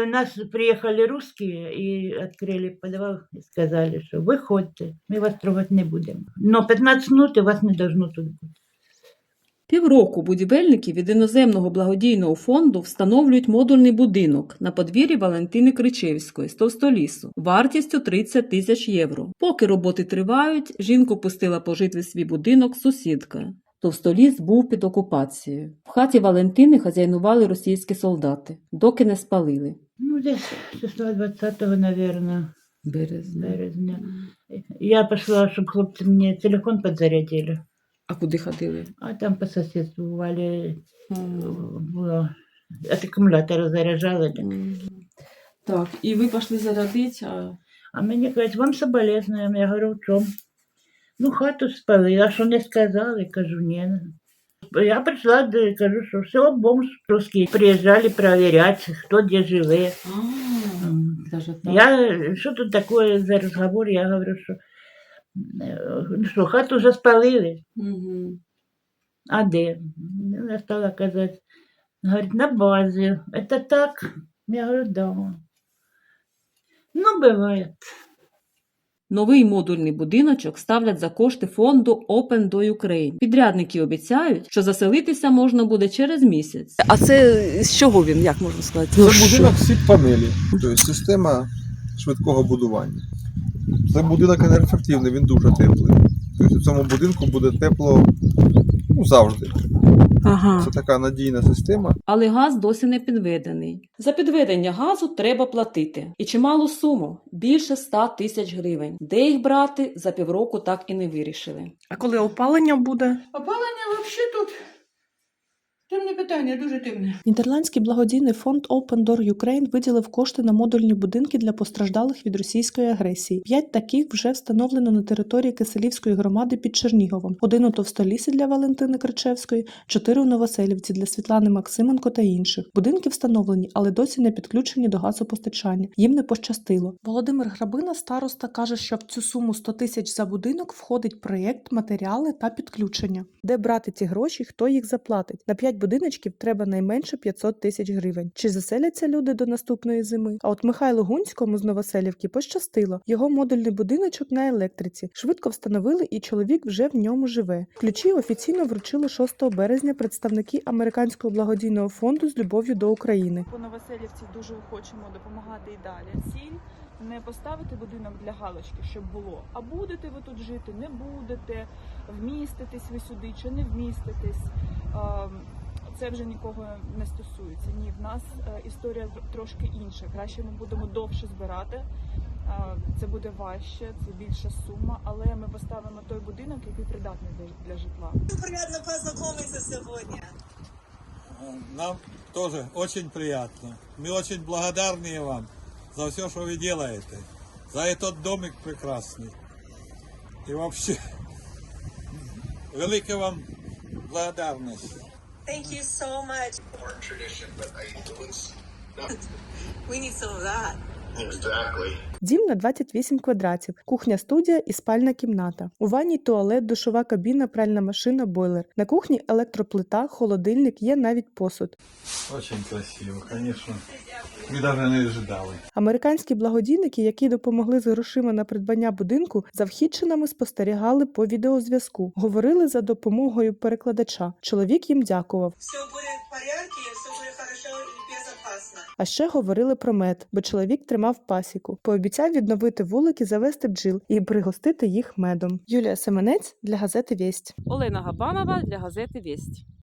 У нас приехали русские и открыли подвал и сказали, что выходите, мы вас трогать не будем. Но 15 минут и вас не должно тут быть. Півроку будівельники від іноземного благодійного фонду встановлюють модульний будинок на подвір'ї Валентини Кричевської з Товстолісу вартістю 30 тисяч євро. Поки роботи тривають, жінку пустила пожити в свій будинок сусідка. Товстоліс був під окупацією. В хаті Валентини хазяйнували російські солдати, доки не спалили. Ну, десь 6-20, наверное, Березня. березня. Я пошла, чтобы хлопцы мне телефон подзарядили. А куди ходили? А там по соседству бывали, было, от аккумулятора заряжали. Так, і ви пішли зарядити, а А мені кажуть, вам соболезнуємо. Я говорю, в чому? Ну, хату спали, а що не сказали? Кажу, ні. Я прийшла, де кажу, що все, бомж русський. Приїжджали перевіряти, хто де живе. М. Я, що тут таке за розговор? Я говорю, що, е, ну хату вже спалили. Угу. А де? Я стала казати, говорить, на базі. Это так? Я говорю, да. Ну, бывает. Новий модульний будиночок ставлять за кошти фонду Open Door Ukraine. Підрядники обіцяють, що заселитися можна буде через місяць. А це з чого він, як можна сказати? Це будинок сіп панелі, тобто система швидкого будування. Це будинок енергоефективний, він дуже теплий. Тобто у цьому будинку буде тепло ну, завжди. Ага. Це така надійна система. Але газ досі не підведений. За підведення газу треба платити. І чималу суму більше 100 тисяч гривень. Де їх брати за півроку так і не вирішили. А коли опалення буде? Опалення взагалі тут. Темне питання, дуже темне. Нідерландський благодійний фонд Open Door Ukraine виділив кошти на модульні будинки для постраждалих від російської агресії. П'ять таких вже встановлено на території Киселівської громади під Черніговом. Один у Товстолісі для Валентини Кричевської, чотири у Новоселівці для Світлани Максименко та інших. Будинки встановлені, але досі не підключені до газопостачання. Їм не пощастило. Володимир Грабина, староста, каже, що в цю суму 100 тисяч за будинок входить проєкт, матеріали та підключення. Де брати ці гроші, хто їх заплатить? На 5 будиночків треба найменше 500 тисяч гривень. Чи заселяться люди до наступної зими? А от Михайлу Гунському з Новоселівки пощастило. Його модульний будиночок на електриці. Швидко встановили, і чоловік вже в ньому живе. Ключі офіційно вручили 6 березня представники американського благодійного фонду з любов'ю до України. По Новоселівці дуже хочемо допомагати і далі. Ціль не поставити будинок для галочки, щоб було. А будете ви тут жити, не будете, вміститесь ви сюди чи не вміститесь Ем, Це вже нікого не стосується. Ні, в нас е, історія трошки інша. Краще ми будемо довше збирати. Е, Це буде важче, це більша сума, але ми поставимо той будинок, який придатний для, для житла. приятно познакомиться сегодня. Нам тоже очень приятно. Мы очень благодарны вам за все, что вы делаете. За этот домик прекрасный. И вообще, великая вам благодарность. Thank you so much. We need some of that. Дім на 28 квадратів, кухня-студія і спальна кімната. У ванні туалет, душова кабіна, пральна машина, бойлер. На кухні електроплита, холодильник, є навіть посуд. Очень красиво, конечно. Мы даже не ожидали. Американські благодійники, які допомогли з грошима на придбання будинку, за вхідчинами спостерігали по відеозв'язку, говорили за допомогою перекладача. Чоловік їм дякував. Все будет в порядке, все будет хорошо. А ще говорили про мед, бо чоловік тримав пасіку. Пообіцяв відновити вулики, завести бджіл і пригостити їх медом. Юлія Семенець для газети Вість. Олена Габанова для газети Вість.